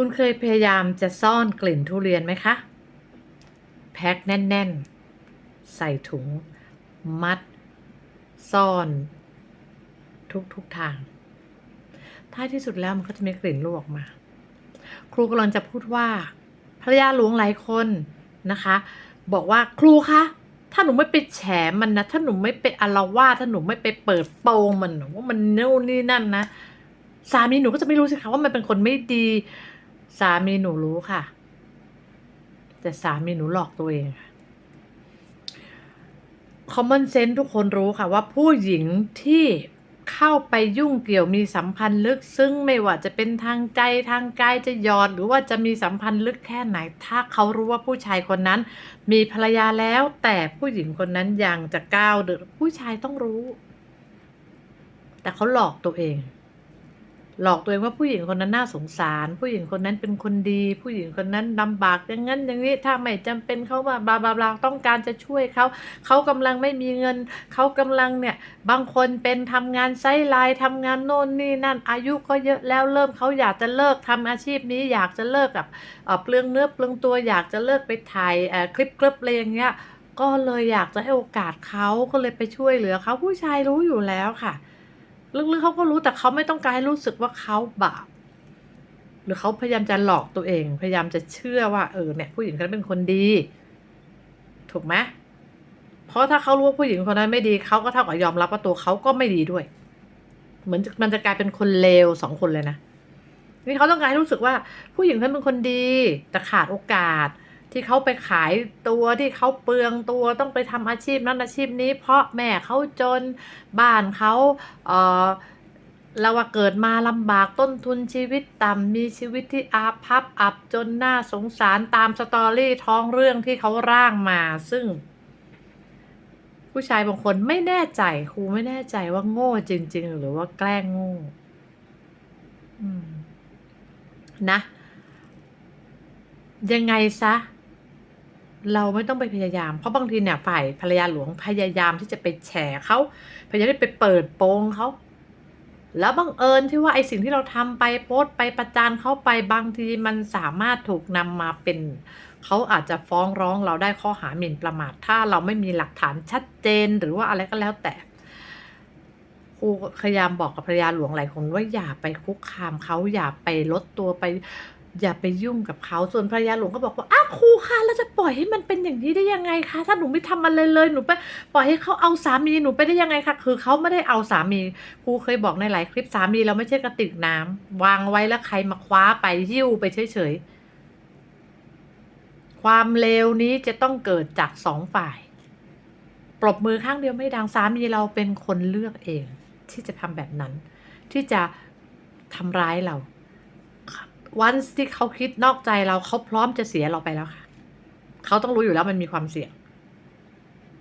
คุณเคยพยายามจะซ่อนกลิ่นทุเรียนไหมคะ แพ็คแน่น ๆ ใส่ถุง มัด ซ่อน ทุกทุกทาง ท้ายที่สุดแล้วมันก็จะมีกลิ่นรั่วออกมา ครูกำลังจะพูดว่าภรรยาหลวงหลายคนนะคะ บอกว่าครูคะถ้าหนูไม่ไปแฉมันนะ ถ้าหนูไม่ไปอาละวาถ้าหนูไม่ไปเปิดโปงมันว่ามันนู่นนี่นั่นนะสามีหนูก็จะไม่รู้สิคะว่ามันเป็นคนไม่ดี สามีหนูรู้ค่ะ แต่สามีหนูหลอกตัวเองค่ะ common sense ทุกคนรู้ค่ะว่าผู้หญิงที่เข้าไปยุ่งเกี่ยวมีสัมพันธ์ลึกซึ้งไม่ว่าจะเป็นทางใจทางกายจะยอด หรือว่าจะมีสัมพันธ์ลึกแค่ไหน ถ้าเขารู้ว่าผู้ชายคนนั้น มีภรรยาแล้ว แต่ผู้หญิงคนนั้นยังจะก้าวเดินผู้ชายต้องรู้ แต่เขาหลอกตัวเอง หลอกตัวเองว่าผู้หญิงคนนั้นน่าสงสาร ผู้หญิงคนนั้นเป็นคนดี ผู้หญิงคนนั้นลำบากอย่างนั้นอย่างนี้ถ้าไม่จำเป็นเขามาบลาบลาบลาต้องการจะช่วยเขาเขากำลังไม่มีเงิน เขากำลังเนี่ยบางคนเป็นทำงานไซไลน์ทำงานโน่นนี่นั่นอายุก็เยอะแล้วเริ่มเขาอยากจะเลิกทำอาชีพนี้อยากจะเลิกกับเปลืองเนื้อเปลืองตัวอยากจะเลิกไปถ่ายคลิปคลิปอะไรอย่างเงี้ยก็เลยอยากจะให้โอกาสเขาก็เลยไปช่วยเหลือเขาผู้ชายรู้อยู่แล้วค่ะ ลึกๆเขาก็รู้แต่เขาไม่ต้องการให้รู้สึกว่าเขาบาปหรือเขาพยายามจะหลอกตัวเอง พยายามจะเชื่อว่า เออเนี่ย ผู้หญิงคนนั้นเป็นคนดี ถูกไหมเพราะถ้าเขารู้ว่าผู้หญิงคนนั้นไม่ดีเขาก็เท่ากับยอมรับว่าตัวเขาก็ไม่ดีด้วย เหมือนมันจะกลายเป็นคนเลวสองคนเลยนะนี่เขาต้องการให้รู้สึกว่าผู้หญิงคนนั้นเป็นคนดี แต่ขาดโอกาส ที่เขาไปขายตัวที่เขาเปลืองตัวต้องไปทำอาชีพนั้นอาชีพนี้ เพราะแม่เขาจนบ้านเขาเออเราว่าเกิดมาลำบากต้นทุนชีวิตต่ำมีชีวิตที่อาพับอับจนน่าสงสารตามสตอรี่ท้องเรื่องที่เขาร่างมา ซึ่ง ผู้ชายบางคนไม่แน่ใจครูไม่แน่ใจว่าโง่จริง ๆ หรือว่าแกล้งโง่นะ ยังไงซะ เราไม่ต้องไปพยายาม เพราะบางทีเนี่ยฝ่ายภรรยาหลวงพยายามที่จะไปแฉเขาพยายามที่ไปเปิดโปงเขาแล้วบังเอิญที่ว่าไอสิ่งที่เราทำไปโพสต์ไปประจานเขาไปบางทีมันสามารถถูกนำมาเป็นเขาอาจจะฟ้องร้องเราได้ข้อหาหมิ่นประมาท ถ้าเราไม่มีหลักฐานชัดเจนหรือว่าอะไรก็แล้วแต่ครูพยายามบอกกับภรรยาหลวงหลายคนว่าอย่าไปคุกคามเขาอย่าไปลดตัวไป อย่าไปยุ่งกับเขาส่วนภรรยาหลวงก็บอกว่าอ้าวครูคะเราจะปล่อยให้มันเป็นอย่างนี้ได้ยังไงคะถ้าหนูไม่ทำอะไรเลยหนูไปปล่อยให้เขาเอาสามีหนูไปได้ยังไงคะคือเขาไม่ได้เอาสามีครูเคยบอกในหลายคลิปสามีเราไม่ใช่กระติกน้ำวางไว้แล้วใครมาคว้าไปหิ้วไปเฉยๆความเลวนี้จะต้องเกิดจากสองฝ่าย ปรบมือข้างเดียวไม่ดังสามีเราเป็นคนเลือกเอง ที่จะทำแบบนั้น ที่จะทำร้ายเรา วันที่เขาคิดนอกใจเราเขาพร้อมจะเสียเราไปแล้วค่ะ เขาต้องรู้อยู่แล้วมันมีความเสี่ยง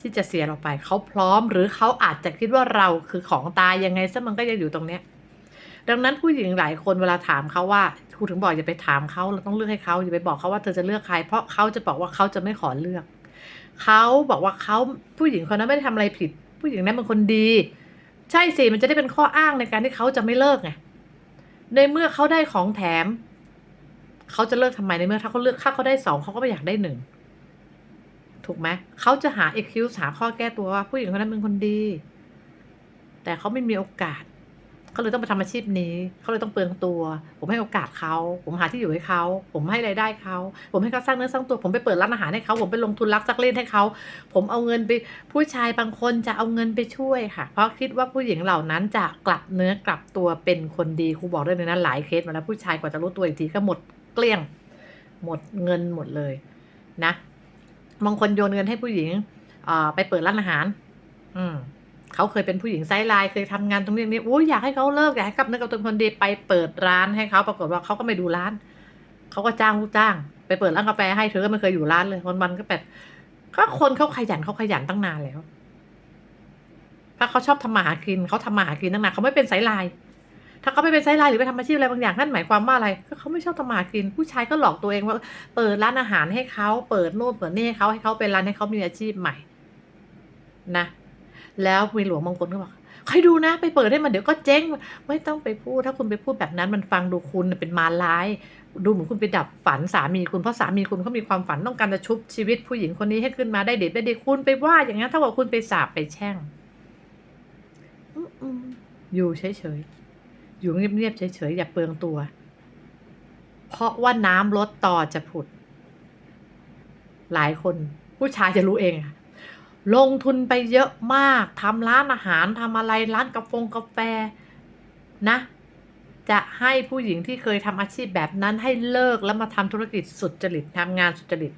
ที่จะเสียเราไป เขาพร้อมหรือเขาอาจจะคิดว่าเราคือของตายยังไงซะมันก็ยังอยู่ตรงเนี้ย ดังนั้นผู้หญิงหลายคนเวลาถามเขาว่าครูถึงบอกอย่าไปถามเขาเราต้องเลือกให้เขาอย่าไปบอกเขาว่าเธอจะเลือกใคร เพราะเขาจะบอกว่าเขาจะไม่ขอเลือก เขาบอกว่าเขาผู้หญิงคนนั้นไม่ได้ทำอะไรผิด ผู้หญิงนั้นเป็นคนดี ใช่สิมันจะได้เป็นข้ออ้างในการที่เขาจะไม่เลิกไงในเมื่อเขาได้ของแถม เขาจะเลิกทำไมในเมื่อถ้าเขาเลือกค่าเขาได้สองเขาก็ไม่อยากได้หนึ่งถูกไหมเขาจะหา excuse หาข้อแก้ตัวว่าผู้หญิงคนนั้นเป็นคนดี แต่เขาไม่มีโอกาสเขาเลยต้องไปทำอาชีพนี้ เขาเลยต้องเปลืองตัว ผมให้โอกาสเขา ผมหาที่อยู่ให้เขา ผมให้รายได้เขา ผมให้เขาสร้างเนื้อสร้างตัว ผมไปเปิดร้านอาหารให้เขา ผมไปลงทุนรักซักเล่นให้เขา ผมเอาเงินไป ผู้ชายบางคนจะเอาเงินไปช่วยค่ะ เพราะคิดว่าผู้หญิงเหล่านั้นจะกลับเนื้อกลับตัวเป็นคนดี ครูบอกด้เลยนะหลายเคสมาแล้วผู้ชายกว่าจะรู้ตัวอีกทีก็หมด เกลี้ยง หมดเงินหมดเลยนะบางคนโยนเงินให้ผู้หญิงอไปเปิดร้านอาหาร อืมเขาเคยเป็นผู้หญิงไซส์ไลน์เคยทำงานตรงนี้นี้โอ้ยอยากให้เขาเลิกอยากให้กลับเนื้อกับตัวเป็นคนดีไปเปิดร้านให้เขาปรากฏว่าเขาก็ไม่ดูร้านเขาก็จ้างลูกจ้าง ไปเปิดร้านกาแฟให้เธอก็ไม่เคยอยู่ร้านเลยวันวันๆก็แบบก็คนเขาขยันเขาขยันตั้งนานแล้ว ถ้าเขาชอบทำมาหากินเขาทำมาหากินตั้งนานเขาไม่เป็นไซส์ไลน์ ถ้าเขาไม่เป็นไซส์ไลน์หรือไปทำอาชีพอะไรบางอย่างนั่นหมายความว่าอะไรก็เขาไม่ชอบทำมาหากิน ผู้ชายก็หลอกตัวเองว่า เปิดร้านอาหารให้เขาเปิดโน่นเปิดนี่ให้เขาให้เขาเป็นร้านให้เขามีอาชีพใหม่ นะ แล้วมีหลวงบางคนก็บอกใครดูนะไปเปิดให้มันเดี๋ยวก็เจ๊ง ไม่ต้องไปพูด ถ้าคุณไปพูดแบบนั้นมันฟังดูคุณเป็นมารร้าย ดูเหมือนคุณไปดับฝันสามีคุณเพราะสามีคุณเขามีความฝันต้องการจะชุบชีวิตผู้หญิงคนนี้ให้ขึ้นมาได้เด็ดได้ดีคุณไปว่าอย่างนั้นเท่ากับคุณไปสาบไปแช่งอืมๆอยู่เฉยๆ อยู่เงียบๆเฉยๆอย่าเปลืองตัว เพราะว่าน้ำลดต่อจะผุด หลายคนผู้ชายจะรู้เองอะลงทุนไปเยอะมากทำร้านอาหารทำอะไรร้านกาแฟกาแฟนะ จะให้ผู้หญิงที่เคยทำอาชีพแบบนั้นให้เลิกแล้วมาทำธุรกิจสุดจริตทำงานสุจริต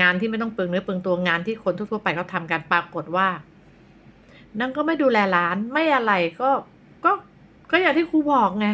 งานที่ไม่ต้องเปลืองเนื้อเปลืองตัวงานที่คนทั่วๆไปเขาทำกันปรากฏว่านั่นก็ไม่ดูแลร้านไม่อะไรก็ ก็อย่างที่ครูบอกไง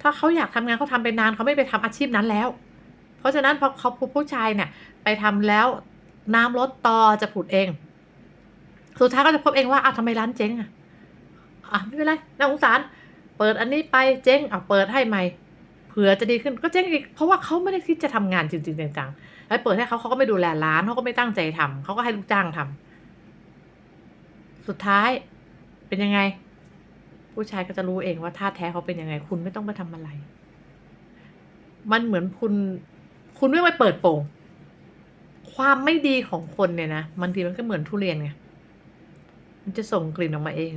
ถ้าเขาอยากทำงานเขาทำไปนานเขาไม่ไปทำอาชีพนั้นแล้ว เพราะฉะนั้นพอเขาผู้ชายเนี่ย ไปทำแล้วน้ำลดต่อจะผุดเอง สุดท้ายก็จะพบเองว่าอ้าวทำไมร้านเจ๊งอะอะไม่เป็นไรน่าสงสาร เปิดอันนี้ไปเจ๊งอะเปิดให้ใหม่เผื่อจะดีขึ้นก็เจ๊งอีกเพราะว่าเขาไม่ได้คิดจะทำงานจริงๆจังๆแล้วเปิดให้เขาเขาก็ไม่ดูแลร้านเขาก็ไม่ตั้งใจทำเขาก็ให้ลูกจ้างทำสุดท้ายเป็นยังไง ผู้ชายก็จะรู้เองว่าท่าแท้เขาเป็นยังไง คุณไม่ต้องไปทำอะไร มันเหมือนคุณ คุณไม่ไปเปิดโปงความไม่ดีของคนเนี่ยนะบางทีมันก็เหมือนทุเรียนไงมันจะส่งกลิ่นออกมาเอง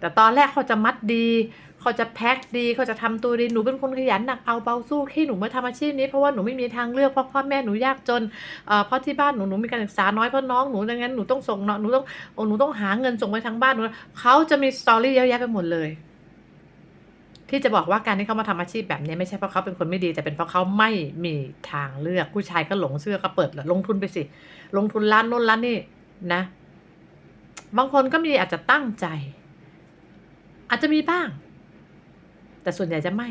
แต่ตอนแรกเขาจะมัดดีเขาจะแพ็คดีเขาจะทำตัวดีหนูเป็นคนขยันหนักเอาเบาสู้ที่หนูมาทำอาชีพนี้เพราะว่าหนูไม่มีทางเลือกเพราะพ่อแม่หนูยากจนเพราะที่บ้านหนูหนูมีการศึกษาน้อยเพราะน้องหนูดังนั้นหนูต้องส่งเนาะหนูต้องโอ้หนูต้องหาเงินส่งไปทางบ้านหนูเขาจะมีสตอรี่เยอะแยะไปหมดเลย ที่จะบอกว่าการที่เขามาทำอาชีพแบบนี้ไม่ใช่เพราะเขาเป็นคนไม่ดีแต่เป็นเพราะเขาไม่มีทางเลือกผู้ชายก็หลงเชื่อก็เปิดลงทุนไปสิ ลงทุนร้านโน้นร้านนี่นะ บางคนก็มีอาจจะตั้งใจ อาจจะมีบ้าง แต่ส่วนใหญ่จะไม่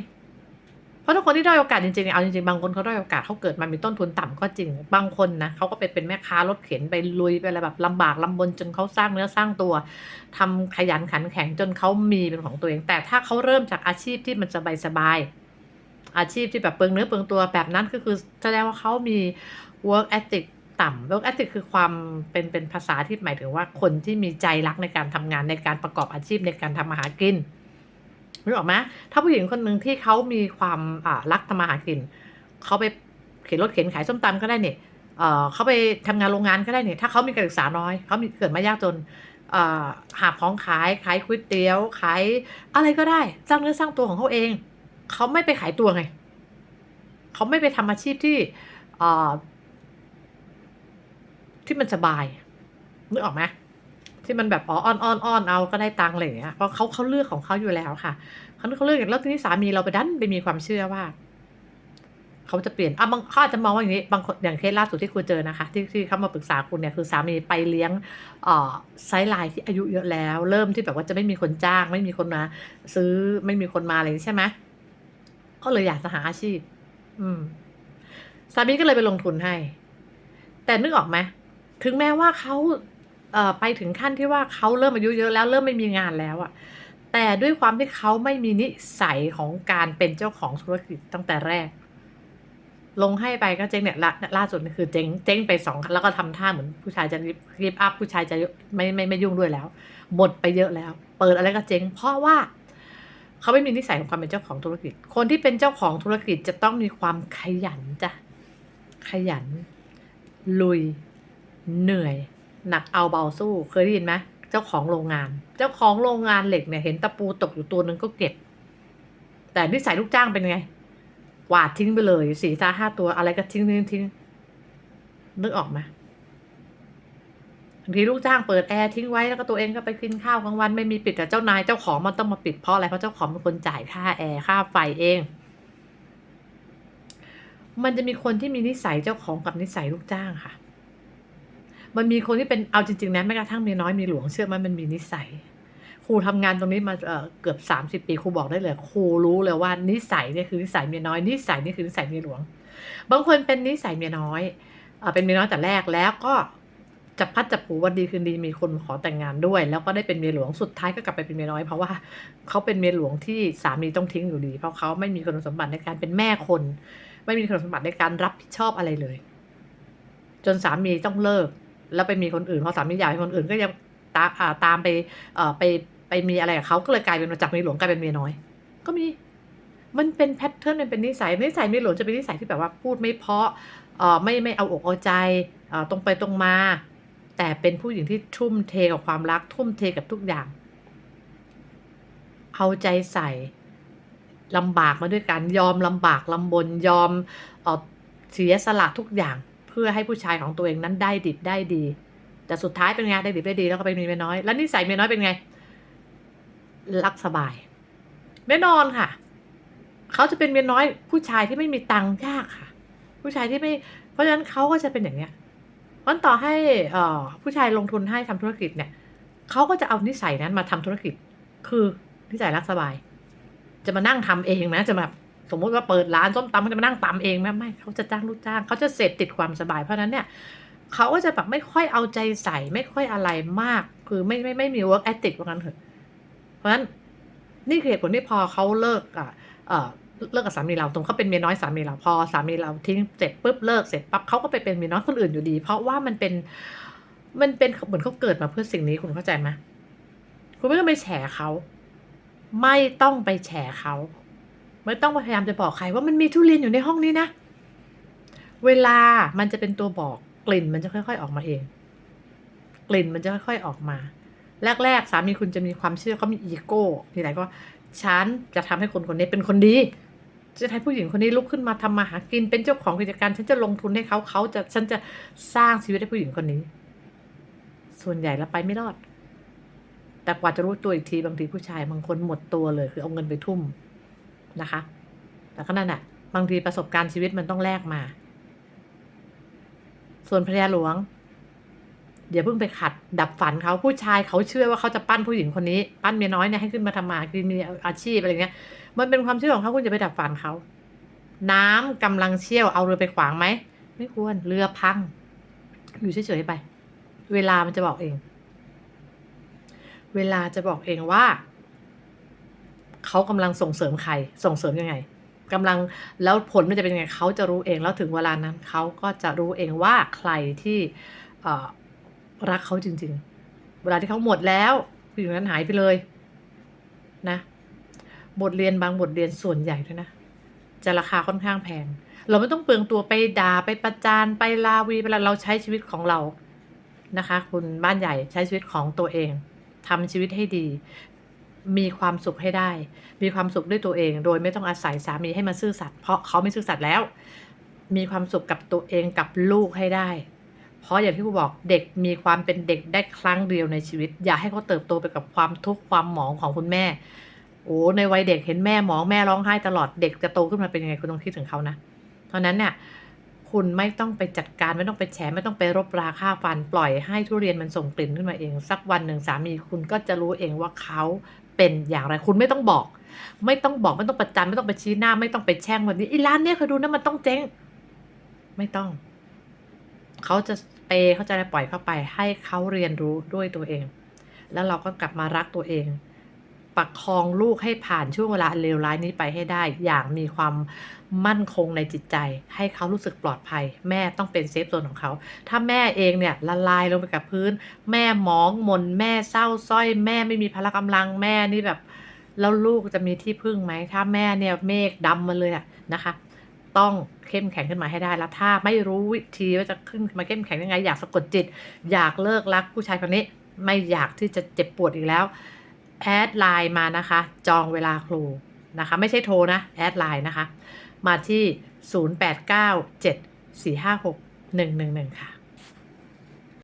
เพราะถ้าคนที่ด้อยโอกาสจริงๆเอาจริงๆบางคนเขาด้อยโอกาสเขาเกิดมามีต้นทุนต่ำก็จริง บางคนนะเขาก็ไปเป็นแม่ค้ารถเข็นไปลุยไปอะไรแบบลำบากลำบนจนเขาสร้างเนื้อสร้างตัวทำขยันขันแข็งจนเขามีเป็นของตัวเอง แต่ถ้าเขาเริ่มจากอาชีพที่มันสบายๆอาชีพที่แบบเปลืองเนื้อเปลืองตัวแบบนั้นก็คือแสดงว่าเขามี work ethic ต่ำ work ethic คือความเป็นเป็นภาษาที่หมายถึงว่าคนที่มีใจรักในการทำงานในการประกอบอาชีพในการทำมาหากินรู้ออกไหมถ้าผู้หญิงคนหนึ่งที่เขามีความรักทำมาหากินเขาไปเข็นรถเข็นขายส้มตำก็ได้เนี่ยเเขาไปทำงานโรงงานก็ได้เนี่ยถ้าเขามีการศึกษาน้อยเขามีเกิดมายากจนหาของขายขายก๋วยเตี๋ยวขายอะไรก็ได้สร้างเนื้อสร้างตัวของเขาเอง เขาไม่ไปขายตัวไง เขาไม่ไปทำอาชีพที่ ที่มันสบายนึกออกไหมที่มันแบบอ๋ออ้อนอ้อนอ้อนเอาก็ได้ตังค์อะไรอย่างเงี้ยเพราะเขาเขาเลือกของเขาอยู่แล้วค่ะเขาเขาเลือกแล้วทีนี้สามีเราไปดันไปมีความเชื่อว่าเขาจะเปลี่ยนอะบางเขาอาจจะมองว่าอย่างนี้ บางคนอย่างเคสล่าสุดที่คุณเจอนะคะ ที่ที่เขามาปรึกษาคุณเนี่ยคือสามีไปเลี้ยงเอ่อไซส์ไลน์ที่อายุเยอะแล้ว เริ่มที่แบบว่าจะไม่มีคนจ้าง ไม่มีคนมาซื้อไม่มีคนมาอะไรนี้ใช่ไหมก็เลยอยากจะหาอาชีพ อืม สามีก็เลยไปลงทุนให้ แต่นึกออกไหม ถึงแม้ว่าเขาไปถึงขั้นที่ว่าเขาเริ่มอายุเยอะแล้วเริ่มไม่มีงานแล้วอะแต่ด้วยความที่เขาไม่มีนิสัยของการเป็นเจ้าของธุรกิจตั้งแต่แรก ลงให้ไปก็เจ๊งเนี่ยล่าล่าสุดนี่คือเจ๊งเจ๊งไปสองแล้วก็ทำท่าเหมือนผู้ชายจะรีบอัพผู้ชายจะไม่ไม่ไม่ยุ่งด้วยแล้วหมดไปเยอะแล้ว เปิดอะไรก็เจ๊งเพราะว่าเขาไม่มีนิสัยของความเป็นเจ้าของธุรกิจ คนที่เป็นเจ้าของธุรกิจจะต้องมีความขยันจ้ะขยัน ลุย เหนื่อย หนักเอาเบาสู้เคยได้ยินไหมเจ้าของโรงงาน เจ้าของโรงงานเหล็กเนี่ยเห็นตะปูตกอยู่ตัวหนึ่งก็เก็บ แต่นิสัยลูกจ้างเป็นไงกวาดทิ้งไปเลยสี่ตาห้าตัวอะไรก็ทิ้งทิ้งทิ้งนึกออกไหมบางทีลูกจ้างเปิดแอร์ทิ้งไว้แล้วก็ตัวเองก็ไปกินข้าวกลางวันไม่มีปิดแต่เจ้านายเจ้าของมันต้องมาปิดเพราะอะไรเพราะเจ้าของเป็นคนจ่ายค่าแอร์ค่าไฟเอง มันจะมีคนที่มีนิสัยเจ้าของกับนิสัยลูกจ้างค่ะ มันมีคนที่เป็นเอาจริงๆนะแม้กระทั่งมีน้อยมีหลวงเชื่อไหมมันมีนิสัยครูทำงานตรงนี้มาเกือบสามสิบปีครูบอกได้เลยครูรู้เลยว่านิสัยเนี่ยคือนิสัยเมียน้อยนิสัยนี่คือนิสัยเมียหลวง บางคนเป็นนิสัยเมียน้อยเอ่อเป็นเมียน้อยแต่แรกแล้วก็จับพัดจับผูวันดีคืนดีมีคนขอแต่งงานด้วย แล้วก็ได้เป็นเมียหลวงสุดท้ายก็กลับไปเป็นเมียน้อย เพราะว่าเขาเป็นเมียหลวงที่สามีต้องทิ้งอยู่ดี เพราะเขาไม่มีคุณสมบัติในการเป็นแม่คน ไม่มีคุณสมบัติในการรับผิดชอบอะไรเลย จนสามีต้องเลิก แล้วไปมีคนอื่นพอสามีอยากให้คนอื่นก็ยังตามอ่าตามไปเอ่อไปไปมีอะไรกับเขาก็เลยกลายเป็นมาจากเมียหลวงกลายเป็นเมียน้อย ก็มีมันเป็นแพทเทิร์นมันเป็นนิสัยนิสัยเมียหลวงจะเป็นนิสัยที่แบบว่าพูดไม่เพาะเอ่อไม่ไม่เอาอกเอาใจเอ่อตรงไปตรงมา แต่เป็นผู้หญิงที่ทุ่มเทกับความรักทุ่มเทกับทุกอย่าง เอาใจใส่ลำบากมาด้วยกันยอมลำบากลำบนยอมเอเสียสละทุกอย่าง พื่อให้ผู้ชายของตัวเองนั้นได้ดิบได้ดี แต่สุดท้ายเป็นไงได้ดิบได้ดีแล้วก็ไปมีเมียน้อย แล้วนิสัยเมียน้อยเป็นไง รักสบายแน่นอนค่ะ เขาจะเป็นเมียน้อย ผู้ชายที่ไม่มีตังค์ยากค่ะ ผู้ชายที่ไม่ เพราะฉะนั้นเขาก็จะเป็นอย่างเนี้ยเพราะฉะนั้นต่อให้เอ่อผู้ชายลงทุนให้ทำธุรกิจเนี่ยเขาก็จะเอานิสัยนั้นมาทำธุรกิจ คือนิสัยรักสบาย จะมานั่งทำเองนะจะแบบ สมมุติว่าเปิดร้านส้มตำมันจะมานั่งตำเองไหมไม่เขาจะจ้างลูกจ้างเขาจะเสพติดความสบายเพราะนั้นเนี่ยเขาก็จะแบบไม่ค่อยเอาใจใส่ไม่ค่อยอะไรมาก คือไม่ไม่ไม่มี work ethic ว่างั้นเถอะเพราะฉะนั้นนี่คือเหตุผลที่พอเขาเลิกอะเออเลิกกับสามีเราตรงเขาเป็นเมียน้อยสามีเราพอสามีเราทิ้งเสร็จปุ๊บเลิกเสร็จปั๊บเขาก็ไปเป็นเมียน้อยคนอื่นอยู่ดี เพราะว่ามันเป็นมันเป็นเหมือนเขาเกิดมาเพื่อสิ่งนี้คุณเข้าใจไหมคุณไม่ต้องไปแฉเขา ไม่ต้องไปแฉเขา ไม่ต้องพยายามจะบอกใครว่ามันมีทุเรียนอยู่ในห้องนี้นะ เวลามันจะเป็นตัวบอกกลิ่นมันจะค่อย ๆ ออกมาเอง กลิ่นมันจะค่อยๆออกมา แรกๆสามีคุณจะมีความเชื่อเขามีอีโก้มีอะไรก็ฉันจะทำให้คนคนนี้เป็นคนดี จะให้ผู้หญิงคนนี้ลุกขึ้นมาทำมาหากินเป็นเจ้าของกิจการ ฉันจะลงทุนให้เขาเขาจะฉันจะสร้างชีวิตให้ผู้หญิงคนนี้ ส่วนใหญ่แล้วไปไม่รอด แต่กว่าจะรู้ตัวอีกทีบางทีผู้ชายบางคนหมดตัวเลย คือเอาเงินไปทุ่ม นะคะ แต่ก็นั่นแหะบางทีประสบการณ์ชีวิตมันต้องแลกมา ส่วนภรรยาหลวงอย่าเพิ่งไปขัดดับฝันเขาผู้ชายเขาเชื่อว่าเขาจะปั้นผู้หญิงคนนี้ ปั้นเมียน้อยเนี่ยให้ขึ้นมาทำมากินมีอาชีพอะไรเงี้ย มันเป็นความเชื่อของเขาคุณจะไปดับฝันเขา น้ำกำลังเชี่ยวเอาเรือไปขวางไหมไม่ควรเรือพัง อยู่เฉยๆไป เวลามันจะบอกเอง เวลาจะบอกเองว่า เขากำลังส่งเสริมใคร ส่งเสริมยังไงกำลังแล้วผลมันจะเป็นยังไงเขาจะรู้เองแล้วถึงเวลานั้นเขาก็จะรู้เองว่าใครที่รักเขาจริง ๆ เวลาที่เขาหมดแล้วผู้หญิงนั้นหายไปเลยนะ บทเรียนบางบทเรียนส่วนใหญ่ด้วยนะ จะราคาค่อนข้างแพง เราไม่ต้องเปลืองตัวไปด่าไปประจานไปลาวีเวลาเราใช้ชีวิตของเรานะคะ คุณบ้านใหญ่ใช้ชีวิตของตัวเองทำชีวิตให้ดี มีความสุขให้ได้ มีความสุขด้วยตัวเอง โดยไม่ต้องอาศัยสามีให้มาซื่อสัตย์เพราะเขาไม่ซื่อสัตย์แล้ว มีความสุขกับตัวเองกับลูกให้ได้ เพราะอย่างที่ครูบอกเด็กมีความเป็นเด็กได้ครั้งเดียวในชีวิต อย่าให้เขาเติบโตไปกับความทุกข์ความหมองของคุณแม่ โอ้ในวัยเด็กเห็นแม่หมองแม่ร้องไห้ตลอดเด็กจะโตขึ้นมาเป็นยังไงคุณต้องคิดถึงเขานะเพราะนั้นเนี่ยคุณไม่ต้องไปจัดการไม่ต้องไปแฉไม่ต้องไปรบราค่าฟัน ปล่อยให้ทุเรียนมันส่งกลิ่นขึ้นมาเอง สักวันหนึ่งสามีคุณก็จะรู้เองว่าเขา เป็นอย่างไรคุณไม่ต้องบอก ไม่ต้องบอกไม่ต้องประจานไม่ต้องไปชี้หน้า ไม่ต้องไปแช่งวันนี้อีร้านเนี้ยเคยดูนะมันต้องเจ๊ง ไม่ต้อง เขาจะเปย์เขาจะปล่อยเข้าไป ให้เขาเรียนรู้ด้วยตัวเอง แล้วเราก็กลับมารักตัวเอง ปักคองลูกให้ผ่านช่วงเวลาเลวร้ายนี้ไปให้ได้ อย่างมีความมั่นคงในจิตใจ ให้เขารู้สึกปลอดภัย แม่ต้องเป็นเซฟโซนของเขา ถ้าแม่เองเนี่ยละลายลงไปกับพื้น แม่หมองมน แม่เศร้าสร้อย แม่ไม่มีพละกำลังแม่นี่แบบ แล้วลูกจะมีที่พึ่งไหม ถ้าแม่เนี่ยเมฆดำมาเลยอะนะคะ ต้องเข้มแข็งขึ้นมาให้ได้แล้วถ้าไม่รู้วิธีว่าจะขึ้นมาเข้มแข็งยังไง อยากสะกดจิต อยากเลิกรักผู้ชายคนนี้ ไม่อยากที่จะเจ็บปวดอีกแล้ว แอดไลน์มานะคะ จองเวลาครูนะคะ ไม่ใช่โทรนะแอดไลน์นะคะ มาที่ 0897 456 111 ค่ะ